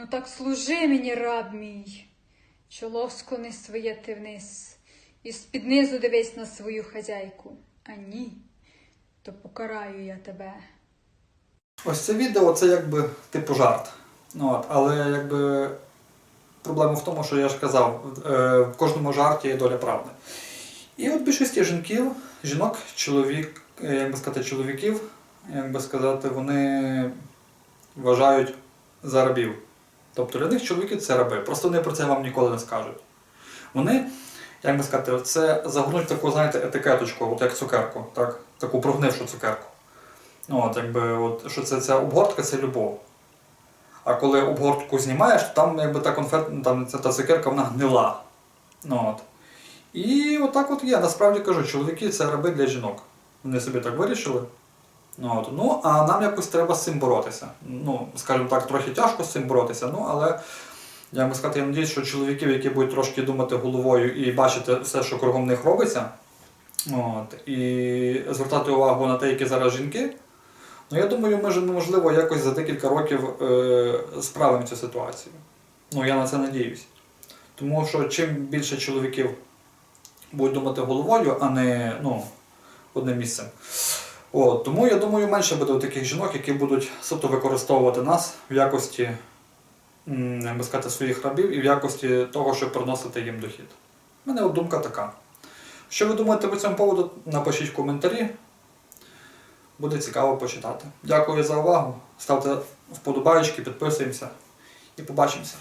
Ну так служи мені, раб мій, чоло склони своє ти вниз, і з-під низу дивись на свою хазяйку. А ні, то покараю я тебе. Ось це відео це якби типу жарт. Ну, от, але якби проблема в тому, що я ж казав, е, в кожному жарті є доля правди. І от більшості жінків, жінок, чоловік, е, як би сказати, чоловіків, як би сказати, вони вважають за рабів. Тобто для них чоловіки це раби. Просто вони про це вам ніколи не скажуть. Вони, як би сказати, це загорнуть таку, знаєте, етикеточку, от як цукерку, так? таку прогнившу цукерку. Ну, от, якби, от, що це, ця обгортка це любов. А коли обгортку знімаєш, то там якби та конфет, там ця та цукерка вона гнила. Ну, от. І отак от є. Насправді кажу, чоловіки це раби для жінок. Вони собі так вирішили. Ну, от. ну а нам якось треба з цим боротися. Ну, скажімо так, трохи тяжко з цим боротися, ну але я би сказати, я надіюсь, що чоловіків, які будуть трошки думати головою і бачити все, що кругом них робиться, от, і звертати увагу на те, які зараз жінки. Ну, я думаю, ми ж можливо якось за декілька років е, справимо цю ситуацію. Ну, я на це надіюсь. Тому що чим більше чоловіків будуть думати головою, а не ну, одним місцем. От, тому я думаю, менше буде таких жінок, які будуть суто використовувати нас в якості м, як би сказати, своїх рабів і в якості того, щоб приносити їм дохід. У мене думка така. Що ви думаєте по цьому поводу, напишіть в коментарі. Буде цікаво почитати. Дякую за увагу. Ставте вподобайки, підписуємося і побачимося.